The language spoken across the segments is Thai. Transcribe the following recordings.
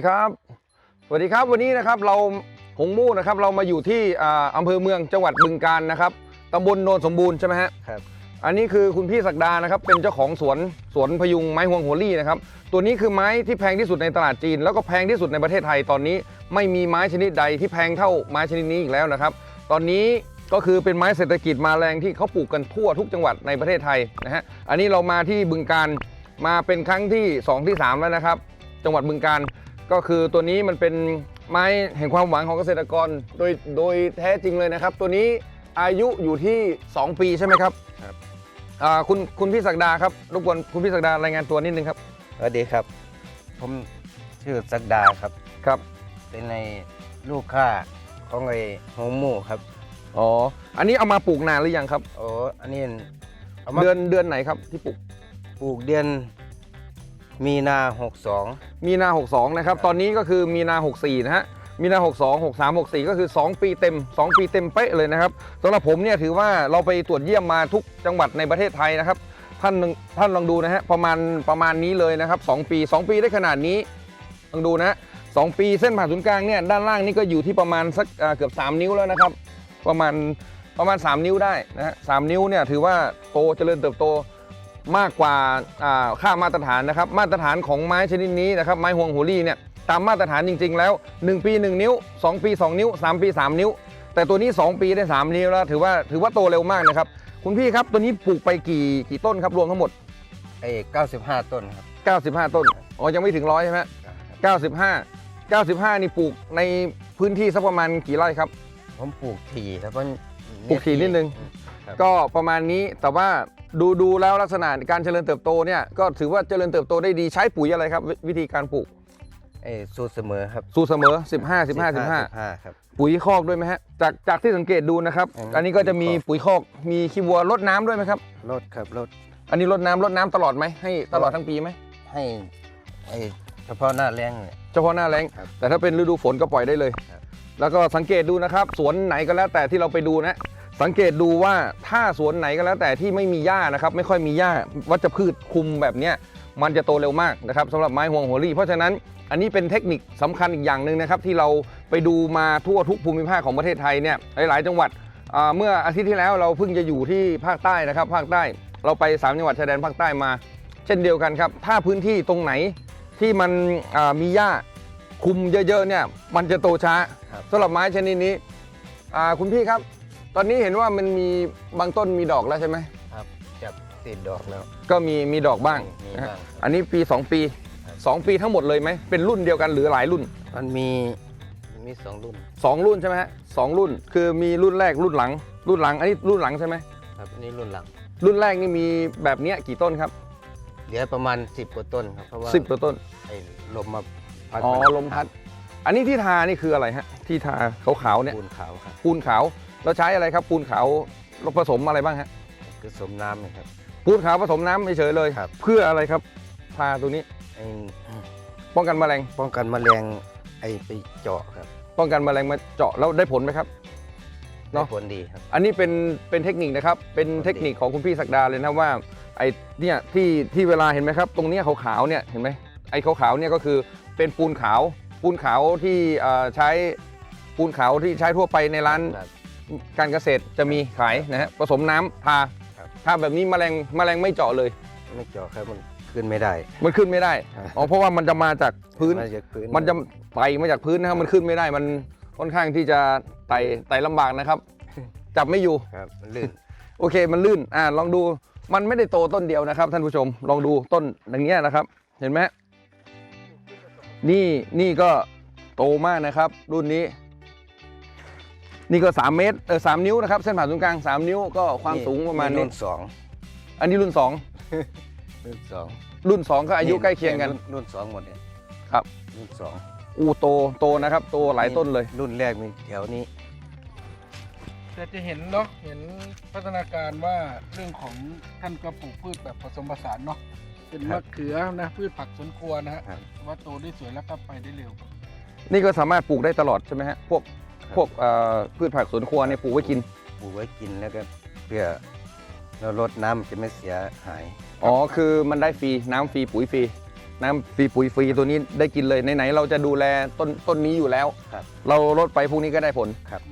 สวัสดีครับ สวัสดีครับวันนี้นะครับเราหงมู่นะครับเรามาอยู่ที่อ่าอำเภอเมืองจังหวัดบึงกาฬนะครับตำบลโนนสมบูรณ์ใช่ไหมฮะครับอันนี้คือคุณพี่ศักดานะครับเป็นเจ้าของสวนสวนพยุงไม้ฮวงหัวลี่นะครับตัวนี้คือไม้ที่แพงที่สุดในตลาดจีน แล้วก็แพงที่สุดในประเทศไทยตอนนี้ ไม่มีไม้ชนิดใดที่แพงเท่าไม้ชนิดนี้อีกแล้วนะครับ ตอนนี้ก็คือเป็นไม้เศรษฐกิจมาแรงที่เขาปลูกกันทั่วทุกจังหวัดในประเทศไทยนะฮะอันนี้เรามาที่บึงการมาเป็นครั้งที่สองที่สามแล้วนะครับ จังหวัดบึงการ ก็คือตัวนี้มันเป็นไม้แห่งความหวังของเกษตรกรโดยโดยแท้จริงเลยนะครับ ตัวนี้อายุอยู่ที่ 2 ปีใช่ไหมครับครับอ่าคุณคุณพี่ศักดาครับรบกวนคุณพี่ศักดารายงานตัวนิดนึงครับสวัสดีครับ ผมชื่อศักดาครับครับ เป็นในลูกค้าของไอ้หงหมู่ครับอ๋ออันนี้เอามาปลูกนานหรือยังครับโอ้อันนี้เอามาเดือนเดือนไหนครับที่ปลูกปลูกเดือน มีนา 62 มีนา 62 นะครับ ตอนนี้ก็คือมีนา 64 นะฮะ มีนา 62 63 64 ก็คือ 2 ปีเต็ม 2 ปีเต็มเป๊ะเลยนะครับสำหรับผมเนี่ยถือว่าเราไปตรวจเยี่ยมมาทุกจังหวัดในประเทศไทยนะครับ ท่านท่านลองดูนะฮะ ประมาณประมาณนี้เลยนะครับ 2 ปี 2 ปีได้ขนาดนี้ ลองดูนะฮะสองปีเส้นผ่าศูนย์กลางเนี่ยด้านล่างนี่ก็อยู่ที่ประมาณสักอ่าเกือบ 3 นิ้วแล้วนะครับ ประมาณประมาณ 3 นิ้วได้นะฮะสามนิ้วเนี่ยถือว่าโตเจริญเติบโต มากกว่าอ่าค่ามาตรฐานนะครับ มาตรฐานของไม้ชนิดนี้นะครับ ไม้ห่วงหัวลี่เนี่ยตามมาตรฐานจริง ๆ แล้ว 1 ปี 1 นิ้ว 2 ปี 2 นิ้ว 3 ปี 3 นิ้ว แต่ตัวนี้ 2 ปีได้ 3 นิ้วแล้วถือว่าถือว่าโตเร็วมากนะครับ คุณพี่ครับตัวนี้ปลูกไปกี่กี่ต้นครับรวมทั้งหมดไอ้95 ต้นครับ 95 ต้นอ๋อยังไม่ถึงร้อยใช่ไหม95 95 นี่ปลูกในพื้นที่สักประมาณกี่ไร่ครับ ผมปลูกถี่ครับเพราะปลูกถี่นิดนึงครับก็ประมาณนี้แต่ว่า ดูดูแล้วลักษณะการเจริญเติบโตเนี่ยก็ถือว่าเจริญเติบโตได้ดีใช้ปุ๋ยอะไรครับววิธีการปลูกไอ้สูตรเสมอครับ สูตรเสมอ 15 15 15 15ครับ ปุ๋ยคอกด้วยไหมฮะ จากจากที่สังเกตดูนะครับ อืม อันนี้ก็จะมีปุ๋ยคอก มีขี้วัวลดน้ำด้วยไหมครับ ลดครับลดอันนี้ลดน้ำลดน้ำตลอดไหมให้ตลอดทั้งปีไหมให้ไอ้เฉพาะหน้าแรงเนี่ย เฉพาะหน้าแล้ง ครับแต่ถ้าเป็นฤดูฝนก็ปล่อยได้เลย ครับ แล้วก็สังเกตดูนะครับ สวนไหนก็แล้วแต่ที่เราไปดูนะ สังเกตดูว่าถ้าสวนไหนก็แล้วแต่ที่ไม่มีหญ้านะครับ ไม่ค่อยมีหญ้าวัชพืชคุมแบบเนี้ยมันจะโตเร็วมากนะครับสำหรับไม้ห่วงหัวรี่ เพราะฉะนั้นอันนี้เป็นเทคนิคสำคัญอีกอย่างหนึ่งนะครับที่เราไปดูมาทั่วทุกภูมิภาคของประเทศไทยเนี่ยหลาย ๆ จังหวัดอ่าเมื่ออาทิตย์ที่แล้วเราเพิ่งจะอยู่ที่ภาคใต้นะครับ ภาคใต้เราไปสามจังหวัดชายแดนภาคใต้มา เช่นเดียวกันครับ ถ้าพื้นที่ตรงไหนที่มันอ่ามีหญ้าคุมเยอะ ๆ เนี่ยมันจะโตช้าครับสำหรับไม้ชนิดนี้อ่าคุณพี่ครับ ตอนนี้เห็นว่ามันมีบางต้นมีดอกแล้วใช่ไหมครับจับติดดอกแล้ว ก็มีมีดอกบ้างมีนะฮะบ้างอันนี้ปี 2 ปี ครับ 2 ปีทั้งหมดเลยไหมเป็นรุ่นเดียวกันหรือหลายรุ่น มันมีมีสองรุ่น2 รุ่นใช่ไหมฮะสองรุ่นคือมีรุ่นแรกรุ่นหลัง รุ่นหลังอันนี้รุ่นหลังใช่ไหมครับอันนี่รุ่นหลัง รุ่นแรกนี่มีแบบเนี้ยกี่ต้นครับเหลือประมาณ 10กว่าต้นครับเพราะว่า10ตัวต้น ไอ้ลมมาพัดอ๋อมันลมพัด อันนี้ที่ทานี่คืออะไรฮะ ที่ทาขาวๆเนี่ยปูนขาวครับ ปูนขาว เราใช้อะไรครับปูนขาวเราผสมอะไรบ้างฮะคือสมน้ำนะครับ ปูนขาวผสมน้ำเฉยๆเลยครับ เพื่ออะไรครับทาตัวนี้ไอ้ป้องกันแมลงป้องกันแมลงไอ้ไปเจาะครับ ป้องกันแมลงมาเจาะแล้วได้ผลไหมครับเนอะได้ผลดีครับ อันนี้เป็นเป็นเทคนิคนะครับ เป็นเทคนิคของคุณพี่ศักดาเลยนะว่าไอ้เนี่ยที่ที่เวลาเห็นไหมครับ ตรงเนี้ยขาวๆเนี่ยเห็นไหมไอ้ขาวๆเนี่ยก็คือเป็นปูนขาว ปูนขาวที่เอ่อใช้ปูนขาวที่ใช้ทั่วไปในร้านครับ การเกษตรจะมีขายนะฮะผสมน้ำทาครับ ทาแบบนี้แมลงแมลงไม่เจาะเลย ไม่เจาะครับมันขึ้นไม่ได้ มันขึ้นไม่ได้อ๋อเพราะว่ามันจะมาจากพื้นมาจากพื้นมันจะไต่มาจากพื้นนะครับมันขึ้นไม่ได้มันค่อนข้างที่จะไต่ไต่ลำบากนะครับ จับไม่อยู่ ครับมันลื่น โอเคมันลื่น อ่าลองดู มันไม่ได้โตต้นเดียวนะครับ ท่านผู้ชม ลองดูต้นอย่างเงี้ยนะครับ เห็นไหมนี่นี่ก็โตมากนะครับ รุ่นนี้ นี่ก็ 3 เมตรเออสนิ้วนะครับเส้นผ่านศูนย์กลาง 3 นิ้วก็ความสูงประมาณนี้รุ่นสองอันนี้รุ่นรุ่นสอง2รุ่น 2 ก็อายุใกล้เคียงกันรุ่รุ่นสองหมดเนี่ยครับ รุ่นสองอูโตโตนะครับโตหลายต้นเลย รุ่นแรกมีแถวนี้แต่จะเห็นเนาะเห็นพัฒนาการว่าเรื่องของท่านก็ปลูกพืชแบบผสมผสานเนาะเป็นครัมะบเขือนะพืชผักสวนครัวนะฮะครับว่าโตได้สวยแล้วก็ไปได้เร็ว นี่ก็สามารถปลูกได้ตลอดใช่ไหมฮะพวก พวกเอ่อพืชผักสวนครัวเนี่ยปลูกไว้กิน ปลูกไว้กินแล้วก็เพื่อเราลดน้ำจะไม่เสียหาย อ๋อ คือมันได้ฟรีน้ำฟรีปุ๋ยฟรีน้ำฟรีปุ๋ยฟรีตัวนี้ได้กินเลยไหนๆเราจะดูแลต้นต้นนี้อยู่แล้ว ครับ เราลดไปพวกนี้ก็ได้ผลครับ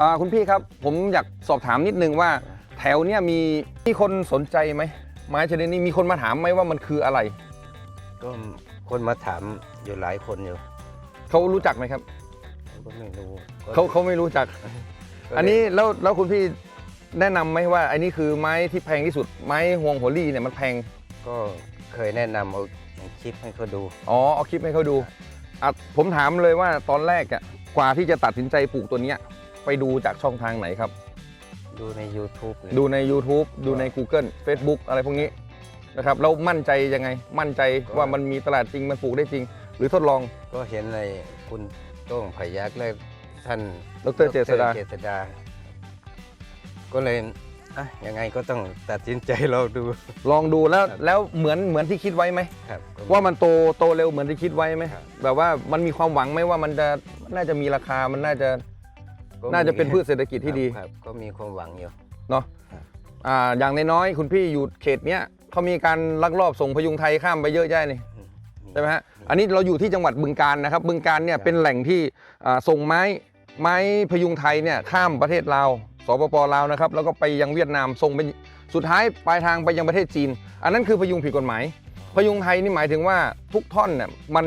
อ่าคุณพี่ครับ ผมอยากสอบถามนิดนึงว่า แถวเนี้ยมีมีคนสนใจไหมไม้ชนิดนี้มีคนมาถามไหมว่ามันคืออะไรก็คนมาถามอยู่หลายคนอยู่ เขารู้จักไหมครับ ก็ไม่รู้ก็เขาเขาไม่รู้จักก็เลยอันนี้แล้วแล้วคุณพี่แนะนำไหมว่าอันนี้คือไม้ที่แพงที่สุดไม้ห่วงหัวลี่เนี่ยมันแพง ก็เคยแนะนำเอาคลิปให้เขาดู อ๋อเอาคลิปให้เขาดูอะผมถามเลยว่าตอนแรกอะกว่าที่จะตัดสินใจปลูกตัวเนี้ยไปดูจากช่องทางไหนครับ ดูใน YouTube เลยดูใน YouTube ดูใน Google Facebook อะไรพวกนี้นะครับแล้วมั่นใจยังไง มั่นใจว่ามันมีตลาดจริงมันปลูกได้จริง หรือทดลองก็เห็นในคุณโต้งพยักษ์และท่านดรเจษฎา เจษดา ก็เลยอะยังไงก็ต้องตัดสินใจเราดู ลองดูแล้วครับ แล้วเหมือนเหมือนที่คิดไว้ไหม ครับก็ว่ามันโตโตเร็วเหมือนที่คิดไว้ไหมครับ แบบว่ามันมีความหวังไหมว่ามันจะน่าจะมีราคามันน่าจะก็น่าจะเป็นมีพืชเศรษฐกิจที่ดีครับ ก็มีความหวังอยู่ เนาะครับ อ่าอย่างน้อยๆคุณพี่อยู่เขตเนี้ยเขามีการลักลอบส่งพยุงไทยข้ามไปเยอะแยะนี่อืม ใช่ไหมฮะอันนี้เราอยู่ที่จังหวัดบึงการนะครับบึงการเนี่ยครับเป็นแหล่งที่อ่าส่งไม้ไม้พยุงไทยเนี่ยข้ามประเทศลาวสปปลาวนะครับแล้วก็ไปยังเวียดนามส่งไปสุดท้ายปลายทางไปยังประเทศจีน อันนั้นคือพยุงผิดกฎหมาย พยุงไทยนี่หมายถึงว่าทุกท่อนเนี่ยมัน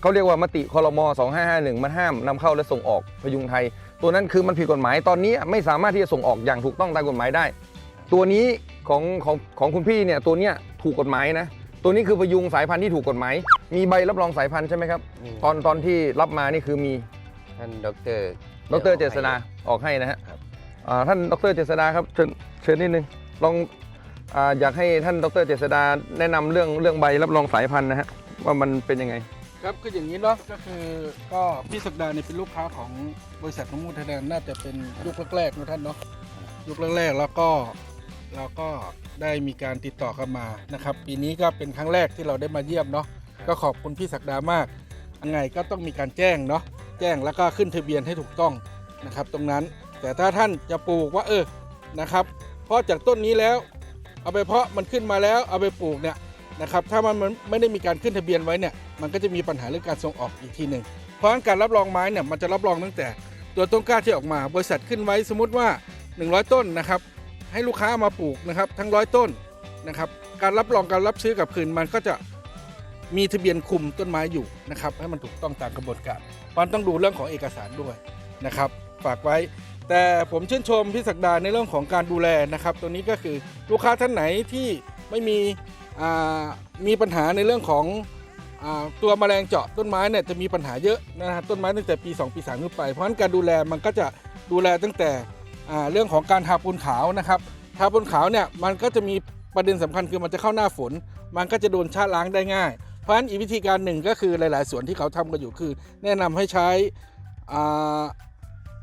เขาเรียกว่ามติคอรมอ2551 มันห้ามนำเข้าและส่งออกพยุงไทย ตัวนั้นคือมันผิดกฎหมายตอนนี้ไม่สามารถที่จะส่งออกอย่างถูกต้องตามกฎหมายได้ ตัวนี้ของของของคุณพี่เนี่ยตัวเนี้ยถูกกฎหมายนะ ตัวนี้คือพยุงสายพันธุ์ที่ถูกกฎหมาย มีใบรับรองสายพันธุ์ใช่ไหมครับ มี ตอนตอนที่รับมานี่คือมีท่านดอกเตอรดรเจษดาออกให้นะฮะครับ อ่าท่านดรเจษดาครับเชิญเชิญนิดนึงลองอาอยากให้ท่านดรเจษดาแนะนำเรื่องเรื่องใบรับรองสายพันธุ์นะฮะว่ามันเป็นยังไง ครับคืออย่างนี้เนาะก็คือก็พี่สักดาเนี่ยเป็นลูกค้าของบริษัทน้ำมูลไทยแลนด์น่าจะเป็นยุคแรกๆนะท่านเนาะยุคแรกๆแล้วก็ เราก็ได้มีการติดต่อกันมานะครับ ปีนี้ก็เป็นครั้งแรกที่เราได้มาเยี่ยมเนาะก็ขอบคุณพี่ศักดามากยังไงก็ต้องมีการแจ้งเนาะแจ้งแล้วก็ขึ้นทะเบียนให้ถูกต้องนะครับ ตรงนั้นแต่ถ้าท่านจะปลูกว่าเออนะครับ เพราะจากต้นนี้แล้ว เอาไปเพาะมันขึ้นมาแล้วเอาไปปลูกเนี่ยนะครับถ้ามันมันไม่ได้มีการขึ้นทะเบียนไว้เนี่ยมันก็จะมีปัญหาเรื่องการส่งออกอีกทีหนึ่งเพราะฉะนั้นการรับรองไม้เนี่ยมันจะรับรองตั้งแต่ตัวต้นกล้าที่ออกมา บริษัทขึ้นไว้สมมติว่า 100 ต้นนะครับ ให้ลูกค้ามาปลูกนะครับ ทั้งร้อยต้นนะครับ การรับรองการรับซื้อกลับคืนมันก็จะมีทะเบียนคุมต้นไม้อยู่นะครับ ให้มันถูกต้องตามกระบวนการเพราะฉะนั้นต้องดูเรื่องของเอกสารด้วยนะครับ ฝากไว้ แต่ผมชื่นชมพี่ศักดาในเรื่องของการดูแลนะครับ ตัวนี้ก็คือลูกค้าท่านไหนที่ไม่มีมีปัญหาในเรื่องของอตัวแมลงเจาะต้นไม้เนี่ยจะมีปัญหาเยอะนะฮะต้นไม้ตั้งแต่ปี 2 ปี3ขึ้นไป เพราะฉะนั้นการดูแลมันก็จะดูแลตั้งแต่ เรื่องของการทาปูนขาวนะครับทาปูนขาวเนี่ยมันก็จะมีประเด็นสำคัญคือมันจะเข้าหน้าฝน มันก็จะโดนชาล้างได้ง่าย เพราะฉะนั้นอีกวิธีการหนึ่งก็คือหลาย ๆสวนที่เขาทำกันอยู่คือ แนะนำให้ใช้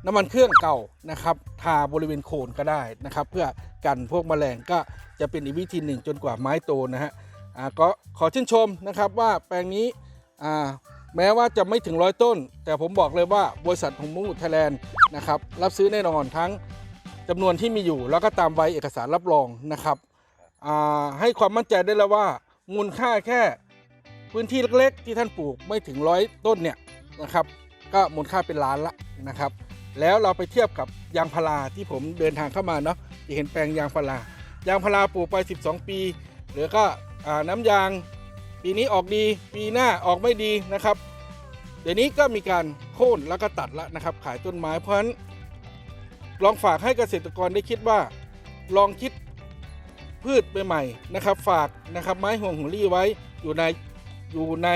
น้ำมันเครื่องเก่านะครับทาบริเวณโคนก็ได้นะครับ เพื่อกันพวกแมลงก็จะเป็นอีกวิธีหนึ่งจนกว่าไม้โตนะฮะก็ขอชื่นชมนะครับว่าแปลงนี้แม้ว่าจะไม่ถึงร้อยต้น แต่ผมบอกเลยว่าบริษัทหงมุ้งไทยแลนด์นะครับรับซื้อแน่นอนทั้ง จำนวนที่มีอยู่ แล้วก็ตามใบเอกสารรับรองนะครับให้ความมั่นใจได้แล้วว่า มูลค่าแค่พื้นที่เล็กๆ ที่ท่านปลูกไม่ถึงร้อยต้นเนี่ยนะครับ ก็มูลค่าเป็นล้านละนะครับ แล้วเราไปเทียบกับยางพาราที่ผมเดินทางเข้ามาเนาะจะเห็นแปลงยางพารายางพาราปลูกไป 12 ปี หรือก็น้ำยางปีนี้ออกดี ปีหน้าออกไม่ดีนะครับ เดี๋ยวนี้ก็มีการโค่นแล้วก็ตัดแล้วนะครับ ขายต้นไม้เพราะฉะนั้น ลองฝากให้เกษตรกรได้คิดว่า ลองคิดพืชใหม่ๆนะครับ ฝากนะครับไม้ห่วงหัวรี่ไว้อยู่ในอยู่ใน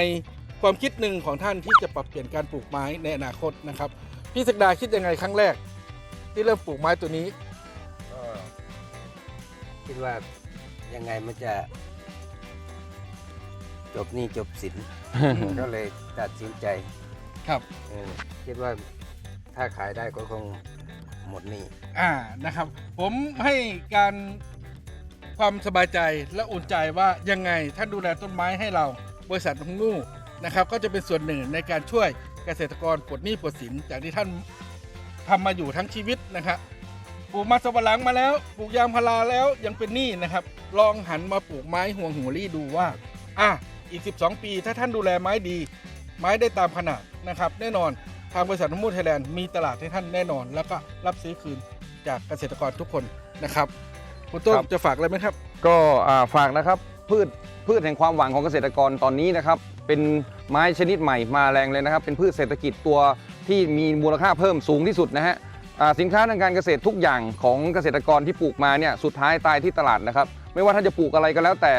ความคิดหนึ่งของท่านที่จะปรับเปลี่ยนการปลูกไม้ในอนาคตนะครับพี่ศักดาคิดยังไงครั้งแรก ที่เริ่มปลูกไม้ตัวนี้ ก็คิดว่ายังไงมันจะ จบหนี้จบสิน ก็เลยตัดสินใจครับ เออคิดว่าถ้าขายได้ก็คง หมดนี้อ่านะครับ ผมให้การความสบายใจและอุ่นใจว่ายังไงท่านดูแลต้นไม้ให้เราบริษัทฮงงูนะครับ ก็จะเป็นส่วนหนึ่งในการช่วยเกษตรกรปลดหนี้ปลดสินจากที่ท่านทำมาอยู่ทั้งชีวิตนะครับปลูกมาสวรรค์มาแล้วปลูกยางพาราแล้วยังเป็นหนี้นะครับ ลองหันมาปลูกไม้ห่วงหัวรี่ดูว่าอะอีก 12 ปี ถ้าท่านดูแลไม้ดี ไม้ได้ตามขนาดนะครับ แน่นอน ทางบริษัทน้ำมูลไทยแลนด์มีตลาดให้ท่านแน่นอน แล้วก็รับซื้อคืนจากเกษตรกรทุกคนนะครับคุณต้นครับ จะฝากอะไรไหมครับ ก็อ่าฝากนะครับพืชพืชแห่งความหวังของเกษตรกรตอนนี้นะครับ เป็นไม้ชนิดใหม่มาแรงเลยนะครับ เป็นพืชเศรษฐกิจตัวที่มีมูลค่าเพิ่มสูงที่สุดนะฮะอ่าสินค้าทางการเกษตรทุกอย่างของเกษตรกรที่ปลูกมาเนี่ยสุดท้ายตายที่ตลาดนะครับ ไม่ว่าท่านจะปลูกอะไรก็แล้วแต่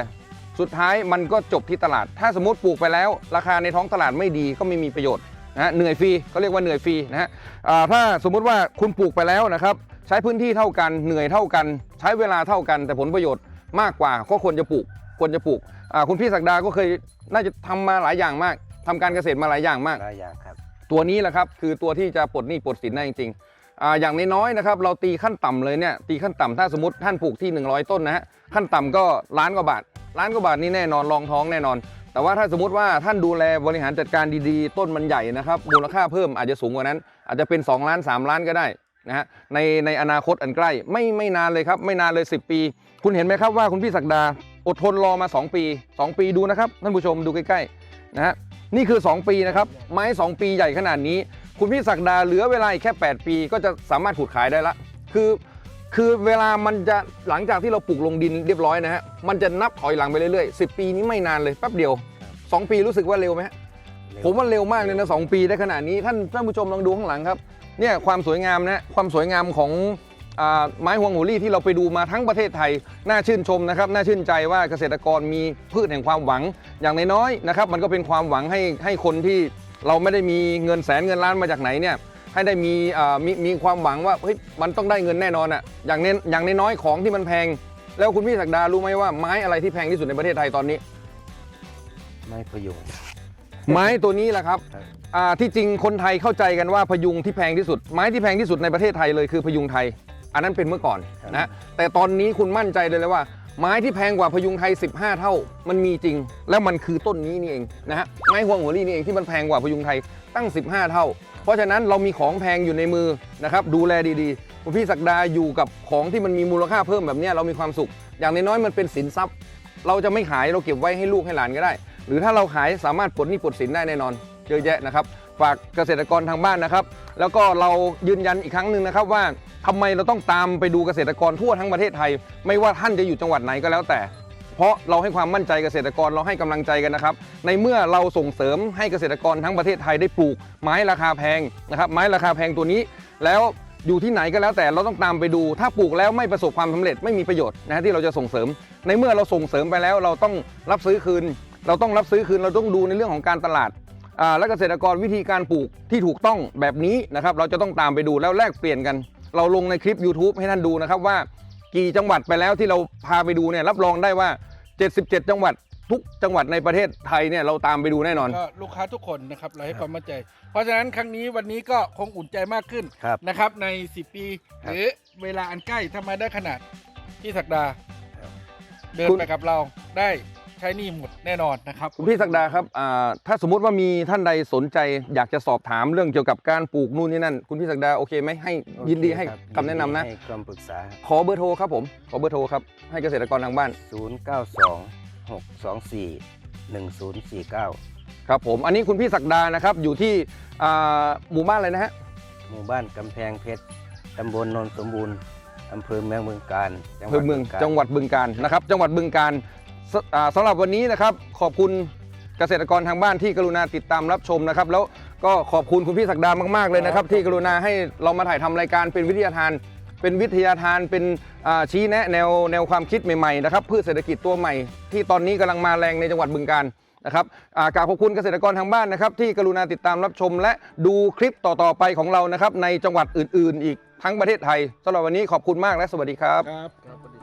สุดท้ายมันก็จบที่ตลาด ถ้าสมมติปลูกไปแล้ว ราคาในท้องตลาดไม่ดีก็ไม่มีประโยชน์ นะฮะเหนื่อยฟรีเขาเรียกว่าเหนื่อยฟรีนะฮะอ่าถ้าสมมุติว่าคุณปลูกไปแล้วนะครับ ใช้พื้นที่เท่ากันเหนื่อยเท่ากัน ใช้เวลาเท่ากัน แต่ผลประโยชน์มากกว่าก็ควรจะปลูกควรจะปลูกอ่าคุณพี่ศักดาก็เคยน่าจะทำมาหลายอย่างมากทำการเกษตรมาหลายอย่างมากหลายอย่างครับตัวนี้แหละครับคือตัวที่จะปลดหนี้ปลดสินได้จริงๆอ่าอย่างน้อยๆนะครับ เราตีขั้นต่ำเลยเนี่ยตีขั้นต่ำถ้าสมมติท่านปลูกที่ 100 ต้นนะฮะขั้นต่ำก็ล้านกว่าบาทล้านกว่าบาทนี่แน่นอนรองท้องแน่นอน แต่ว่าถ้าสมมติว่าท่านดูแลบริหารจัดการดีๆ ต้นมันใหญ่นะครับมูลค่าเพิ่มอาจจะสูงกว่านั้น อาจจะเป็น 2 ล้าน 3 ล้านก็ได้นะฮะในในอนาคตอันใกล้ไม่ไม่นานเลยครับ ไม่นานเลย 10 ปี คุณเห็นไหมครับว่าคุณพี่ศักดาอดทนรอมา 2 ปี 2 ปีดูนะครับท่านผู้ชมดูใกล้ๆนะฮะนี่คือ 2 ปีนะครับไม้ 2 ปีใหญ่ขนาดนี้ คุณพี่ศักดาเหลือเวลาแค่ 8 ปี ก็จะสามารถขุดขายได้ละ คือ คือเวลามันจะหลังจากที่เราปลูกลงดินเรียบร้อยนะฮะมันจะนับถอยหลังไปเรื่อยๆ10 ปีนี้ไม่นานเลยแป๊บเดียว 2 ปีรู้สึกว่าเร็วไหมฮะผมว่าเร็วมากเลยนะสปีได้ขนาดนี้ท่านท่านผู้ชมลองดูข้างหลังครับเนี่ยความสวยงามนะความสวยงามของอ่าไม้ฮวงหัวลี่ที่เราไปดูมาทั้งประเทศไทย น่าชื่นชมนะครับ น่าชื่นใจว่าเกษตรกรมีพืชแห่งความหวัง อย่างน้อยๆนะครับ มันก็เป็นความหวังให้ให้คนที่เราไม่ได้มีเงินแสนเงินล้านมาจากไหนเนี่ย ให้ได้มีอ่ามีมีความหวังว่าเฮ้ยมันต้องได้เงินแน่นอนอะอย่างเน้นอย่างน้อยๆของที่มันแพง แล้วคุณพี่ศักดารู้ไหมว่าไม้อะไรที่แพงที่สุดในประเทศไทยตอนนี้ ไม่พยุงไม้ตัวนี้แหละครับครับอ่าที่จริงคนไทยเข้าใจกันว่าพยุงที่แพงที่สุด ไม้ที่แพงที่สุดในประเทศไทยเลยคือพยุงไทย อันนั้นเป็นเมื่อก่อนนะแต่ตอนนี้คุณมั่นใจเลยเลยว่า ไม้ที่แพงกว่าพยุงไทย 15 เท่า มันมีจริง แล้วมันคือต้นนี้นี่เองนะฮะไม้ฮวงหัวลี่นี่เองที่มันแพงกว่าพยุงไทยตั้ง 15 เท่า เพราะฉะนั้นเรามีของแพงอยู่ในมือนะครับดูแลดีๆคุณพี่ศักดาอยู่กับของที่มันมีมูลค่าเพิ่มแบบนี้เรามีความสุข อย่างน้อยๆมันเป็นสินทรัพย์ เราจะไม่ขายเราเก็บไว้ให้ลูกให้หลานก็ได้ หรือถ้าเราขายสามารถปลดหนี้ปลดสินได้แน่นอนเยอะแยะนะครับฝากเกษตรกรทางบ้านนะครับ แล้วก็เรายืนยันอีกครั้งหนึ่งนะครับว่า ทำไมเราต้องตามไปดูเกษตรกรทั่วทั้งประเทศไทย ไม่ว่าท่านจะอยู่จังหวัดไหนก็แล้วแต่ เพราะเราให้ความมั่นใจเกษตรกรเราให้กำลังใจกันนะครับ ในเมื่อเราส่งเสริมให้เกษตรกรทั้งประเทศไทยได้ปลูก ไม้ราคาแพงนะครับ ไม้ราคาแพงตัวนี้ แล้วอยู่ที่ไหนก็แล้วแต่เราต้องตามไปดู ถ้าปลูกแล้วไม่ประสบความสำเร็จไม่มีประโยชน์นะฮะที่เราจะส่งเสริม ในเมื่อเราส่งเสริมไปแล้วเราต้องรับซื้อคืน เราต้องรับซื้อคืนเราต้องดูในเรื่องของการตลาดและเกษตรกรวิธีการปลูกที่ถูกต้องแบบนี้นะครับ เราจะต้องตามไปดูแล้วแลกเปลี่ยนกัน เราลงในคลิป YouTube ให้ท่านดูนะครับว่ากี่จังหวัดไปแล้วที่เราพาไปดูเนี่ยรับรองได้ว่า 77 จังหวัดทุกจังหวัดในประเทศไทยเนี่ยเราตามไปดูแน่นอน ก็ลูกค้าทุกคนนะครับเราให้ความมั่นใจ เพราะฉะนั้นครั้งนี้วันนี้ก็คงอุ่นใจมากขึ้นครับนะครับใน 10 ปีครัหบรือเวลาอันใกล้ถ้ามาได้ขนาดที่ศักดาครับเดินคุณ ไปกับเราได้ ใช้หนี่หมดแน่นอนนะครับคุณพี่ศักดาครับอ่าถ้าสมมุติว่ามีท่านใดสนใจ อยากจะสอบถามเรื่องเกี่ยวกับการปลูกนู่นนี่นั่น คุณพี่ศักดาโอเคไหมให้ยินดีให้โอเครับคำแนะนำนะยิดีให้คำปรึกษา ขอเบอร์โทรครับผม ขอเบอร์โทรครับให้เกษตรกรทางบ้าน 092 624 1049 ครับผม อันนี้คุณพี่ศักดานะครับ อยู่ที่อ่าหมู่บ้านอะไรนะฮะ หมู่บ้านกำแพงเพชร ตำบลโนนสมบูรณ์ อำเภอเมืองเมืองการจังหอำวัเภดอเมืองกาฬจังหวัดบึงการนะครับจังหวัดบึงการ สอ่าสำหรับวันนี้นะครับขอบคุณเกษตรกรทางบ้านที่กรุณาติดตามรับชมนะครับ แล้วก็ขอบคุณคุณพี่ศักดามากๆเลยนะครับ ที่กรุณาให้เรามาถ่ายทำรายการเป็นวิทยาทาน เป็นวิทยาทานเป็นอ่าชี้แนะแนวแนวความคิดใหม่ๆนะครับพืชเศรษฐกิจตัวใหม่ ที่ตอนนี้กำลังมาแรงในจังหวัดบึงการนะครับอ่ากราบขอบคุณเกษตรกรทางบ้านนะครับที่กรุณาติดตามรับชม และดูคลิปต่อๆไปของเรานะครับในจังหวัดอื่นๆ อีกทั้งประเทศไทยสำหรับวันนี้ขอบคุณมากและสวัสดีครับ ครับครับสวัสดี